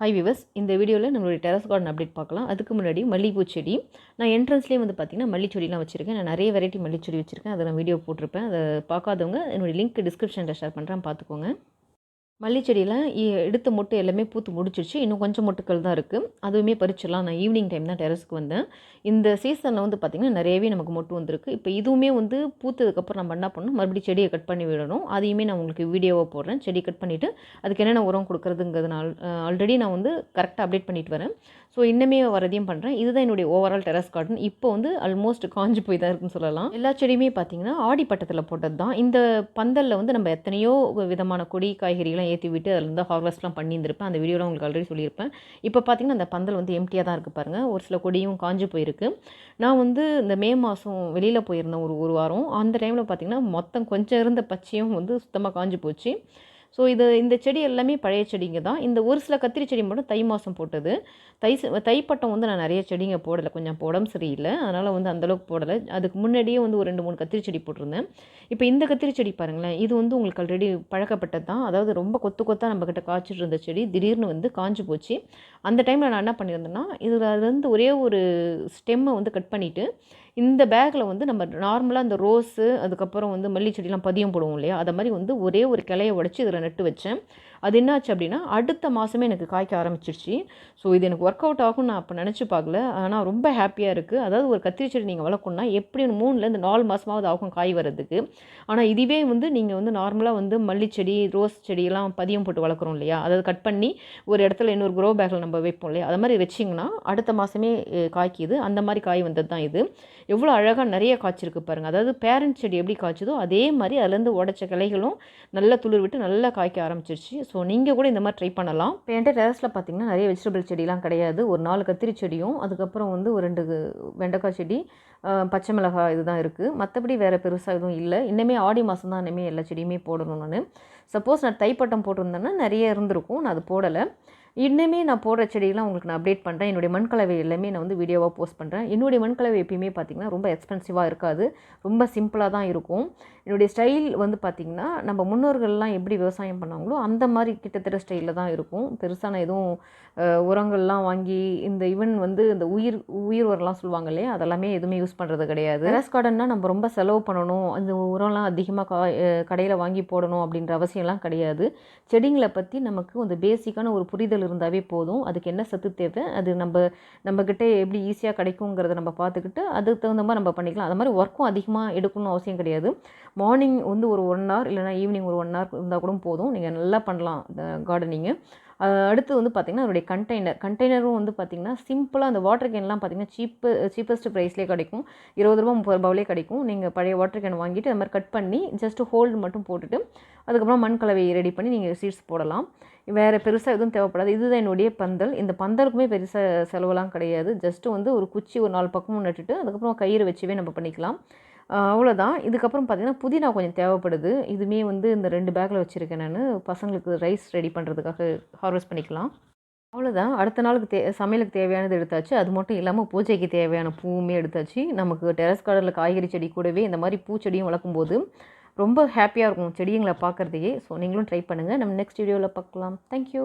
Hi விவஸ் இந்த வீடியோவில் நம்மளுடைய டெரஸ் கார்டன் அப்டேட் பார்க்கலாம். அதுக்கு முன்னாடி மல்லிகைப்பூ செடி. நான் என்ட்ரன்ஸ்லேயே வந்து பார்த்திங்கன்னா மல்லி செடிலாம் வச்சுருக்கேன். நான் நிறைய வெரைட்டி மல்லி செடி வச்சுருக்கேன். அதை நான் வீடியோ போட்டிருப்பேன். அதை பார்க்காதவங்க என்னுடைய லிங்க் டிஸ்கிரிப்ஷனில் ஷேர் பண்ணுறேன் பார்த்துக்கோங்க. மல்லி செடியெல்லாம் இ- எடுத்த மொட்டு எல்லாமே பூத்து முடிச்சிருச்சு. இன்னும் கொஞ்சம் மொட்டுக்கள் தான் இருக்குது அதுவுமே பறிச்சிடலாம். நான் ஈவினிங் டைம் தான் டெரஸ்க்கு வந்தேன். இந்த சீசனில் வந்து பார்த்திங்கன்னா நிறையவே நமக்கு மொட்டு வந்திருக்கு. இப்போ இதுவுமே வந்து பூத்ததுக்கப்புறம் நம்ம என்ன பண்ணணும்? மறுபடியும் செடியை கட் பண்ணி விடணும். அதையுமே நான் உங்களுக்கு வீடியோவாக போடுறேன். செடி கட் பண்ணிவிட்டு அதுக்கு என்னென்ன உரம் கொடுக்குறதுங்கிறது நான் ஆல்ரெடி நான் வந்து கரெக்டாக அப்டேட் பண்ணிட்டு வரேன். ஸோ இன்னமே வரதையும் பண்ணுறேன் இதுதான் என்னுடைய ஓவரால் டெரஸ் கார்டன் இப்போ வந்து ஆல்மோஸ்ட் காஞ்சு போய் தான் இருக்குன்னு சொல்லலாம். எல்லா செடியுமே பார்த்திங்கன்னா ஆடி பட்டத்தில் போட்டது தான் இந்த பந்தலில் வந்து நம்ம எத்தனையோ விதமான கொடி காய்கறிகள்லாம் ஏற்றி விட்டு அதில் இருந்து ஹார்வெஸ்ட்லாம் பண்ணியிருந்திருப்பேன். அந்த வீடியோலாம் உங்களுக்கு ஆல்ரெடி சொல்லியிருப்பேன். இப்போ பார்த்திங்கன்னா அந்த பந்தல் வந்து எம்டியாக தான் இருக்குது பாருங்கள் ஒரு சில கொடியும் காஞ்சு போயிருக்கு. நான் வந்து இந்த மே மாதம் வெளியில் போயிருந்தேன் ஒரு ஒரு வாரம். அந்த டைமில் பார்த்தீங்கன்னா மொத்தம் கொஞ்சம் இருந்த பச்சையும் வந்து சுத்தமாக காஞ்சி போச்சு. ஸோ இது இந்த செடி எல்லாமே பழைய செடிங்க தான். இந்த ஒரு சில கத்திரி செடி மட்டும் தை மாதம் போட்டது. தை தைப்பட்டம் வந்து நான் நிறைய செடிங்க போடலை. கொஞ்சம் உடம்பு சரியில்லை. அதனால் வந்து அந்தளவுக்கு போடலை. அதுக்கு முன்னாடியே வந்து ஒரு ரெண்டு மூணு கத்திரி செடி போட்டிருந்தேன். இப்போ இந்த கத்திரி செடி பாருங்களேன். இது வந்து உங்களுக்கு ஆல்ரெடி பழக்கப்பட்டது தான். அதாவது ரொம்ப கொத்து கொத்தாக நம்மக்கிட்ட காய்ச்சிட்டு இருந்த செடி. திடீர்னு வந்து காஞ்சு போச்சு. அந்த டைமில் நான் என்ன பண்ணியிருந்தேன்னா இதில் அதுலேருந்து ஒரே ஒரு ஸ்டெம்மை வந்து கட் பண்ணிவிட்டு இந்த பேக்கில் வந்து நம்ம நார்மலாக அந்த ரோஸு அதுக்கப்புறம் வந்து மல்லி செடிலாம் பதியம் போடுவோம் இல்லையா? அதை மாதிரி வந்து ஒரே ஒரு கிளைய உடச்சி இதில் நட்டு வச்சேன். அது என்னாச்சு அப்படின்னா அடுத்த மாதமே எனக்கு காய்க்க ஆரம்பிச்சிருச்சு. ஸோ இது எனக்கு ஒர்க் அவுட் ஆகும் நான் அப்போ நினச்சி பார்க்கல. ஆனால் ரொம்ப ஹாப்பியாக இருக்குது அதாவது ஒரு கத்திரி செடி நீங்கள் வளர்க்கணும்னா எப்படி மூணுலேருந்து நாலு மாதமாவது ஆகும் காய் வர்றதுக்கு. ஆனால் இதுவே வந்து நீங்கள் வந்து நார்மலாக வந்து மல்லிச்செடி செடி ரோஸ் செடியெல்லாம் பதியம் போட்டு வளர்க்குறோம் இல்லையா? அதாவது கட் பண்ணி ஒரு இடத்துல இன்னொரு க்ரோ பேக்கில் நம்ம வைப்போம் இல்லையா? அது மாதிரி வச்சிங்கன்னா அடுத்த மாதமே காய்க்குது. அந்த மாதிரி காய் வந்தது தான் இது. எவ்வளோ அழகாக நிறைய காய்ச்சிருக்கு பாருங்கள் அதாவது பேரண்ட் செடி எப்படி காய்ச்சதோ அதே மாதிரி அதுலேருந்து உடச்ச கிளைகளும் நல்லா துளிர் விட்டு நல்லா காய்க்க ஆரம்பிச்சிருச்சு. ஸோ நீங்கள் கூட இந்த மாதிரி ட்ரை பண்ணலாம். இப்போ என்கிட்ட டெரஸில் பார்த்தீங்கன்னா நிறைய வெஜிடபிள் செடிலாம் கிடையாது. ஒரு நாலு கத்திரி செடியும் அதுக்கப்புறம் வந்து ஒரு ரெண்டு வெண்டைக்காய் செடி பச்சை மிளகாய் இதுதான் இருக்குது மற்றபடி வேறு பெருசாக எதுவும் இல்லை. இன்னமே ஆடி மாதம் தான் இனிமேல் எல்லா செடியுமே போடணும் நான். சப்போஸ் நான் தைப்பட்டம் போட்டிருந்தேன்னா நிறைய இருந்திருக்கும். நான் அது போடலை. இன்னுமே நான் போடுற செடியெல்லாம் உங்களுக்கு நான் அப்டேட் பண்ணுறேன் என்னுடைய மண்கலவை எல்லாமே நான் வந்து வீடியோவாக போஸ்ட் பண்ணுறேன் என்னுடைய மண்கலவை எப்பயுமே பார்த்திங்கன்னா ரொம்ப எக்ஸ்பென்சிவாக இருக்காது. ரொம்ப சிம்பிளாக தான் இருக்கும். என்னுடைய ஸ்டைல் வந்து பார்த்திங்கன்னா நம்ம முன்னோர்கள்லாம் எப்படி விவசாயம் பண்ணாங்களோ அந்த மாதிரி கிட்டத்தட்ட ஸ்டைலில் தான் இருக்கும். பெருசாக நான் எதுவும் உரங்கள்லாம் வாங்கி இந்த ஈவன் வந்து இந்த உயிர் உயிர் உரம்லாம் சொல்லுவாங்க இல்லையா? அதெல்லாமே எதுவுமே யூஸ் பண்ணுறது கிடையாது. டெரஸ் கார்டன்னா நம்ம ரொம்ப செலவு பண்ணணும். அந்த உரம்லாம் அதிகமாக கா கடையில் வாங்கி போடணும் அப்படின்ற அவசியம்லாம் கிடையாது. செடிங்களை பற்றி நமக்கு அந்த பேசிக்கான ஒரு புரிதல் இருந்தாவே போதும். அதுக்கு என்ன சத்து தேவை? அது நம்ம நம்மக்கிட்ட எப்படி ஈஸியாக கிடைக்குங்கிறத நம்ம பார்த்துக்கிட்டு அதுக்கு தகுந்த மாதிரி நம்ம பண்ணிக்கலாம். அது மாதிரி ஒர்க்கும் அதிகமாக எடுக்கணும்னு அவசியம் கிடையாது. மார்னிங் வந்து ஒரு ஒன் ஹவர் இல்லைனா ஈவினிங் ஒரு ஒன் ஹவர் இருந்தால் கூட போதும். நீங்கள் நல்லா பண்ணலாம் இந்த கார்டனிங்கு அடுத்து வந்து பார்த்திங்கன்னா அதோடைய கண்டெய்னர் கண்டெய்னரும் வந்து பார்த்திங்கன்னா சிம்பிளாக அந்த வாட்டர் கேன்லாம் பார்த்திங்கன்னா சீப்பு சீப்பஸ்ட் ப்ரைஸ்லேயே கிடைக்கும். இருபது ரூபா முப்பது ரூபாவிலே கிடைக்கும். நீங்கள் பழைய வாட்டர் கேன் வாங்கிட்டு அது மாதிரி கட் பண்ணி ஜஸ்ட் ஹோல்டு மட்டும் போட்டுட்டு அதுக்கப்புறம் மண் கலவையை ரெடி பண்ணி நீங்கள் சீட்ஸ் போடலாம். வேறு பெருசாக எதுவும் தேவைப்படாது. இதுதான் என்னுடைய பந்தல். இந்த பந்தலுக்குமே பெருசாக செலவெல்லாம் கிடையாது. ஜஸ்ட்டு வந்து ஒரு குச்சி ஒரு நாலு பக்கமும் நட்டுட்டு அதுக்கப்புறம் கயிறு வச்சுவே நம்ம பண்ணிக்கலாம். அவ்வளோதான் இதுக்கப்புறம் பார்த்திங்கன்னா புதினா கொஞ்சம் தேவைப்படுது. இதுவுமே வந்து இந்த ரெண்டு பேக்கில் வச்சுருக்கேன் நான். பசங்களுக்கு ரைஸ் ரெடி பண்ணுறதுக்காக ஹார்வெஸ்ட் பண்ணிக்கலாம். அவ்வளோதான் அடுத்த நாளுக்கு தே சமையலுக்கு தேவையானது எடுத்தாச்சு. அது மட்டும் இல்லாமல் பூஜைக்கு தேவையான பூவுமே எடுத்தாச்சு. நமக்கு டெரஸ் கார்டனில் காய்கறி செடி கூடவே இந்த மாதிரி பூச்செடியும் வளர்க்கும்போது ரொம்ப ஹாப்பியாக இருக்கும் செடிங்களை பார்க்குறதையே. ஸோ நீங்களும் ட்ரை பண்ணுங்கள் நம்ம நெக்ஸ்ட் வீடியோவில் பார்க்கலாம். தேங்க்யூ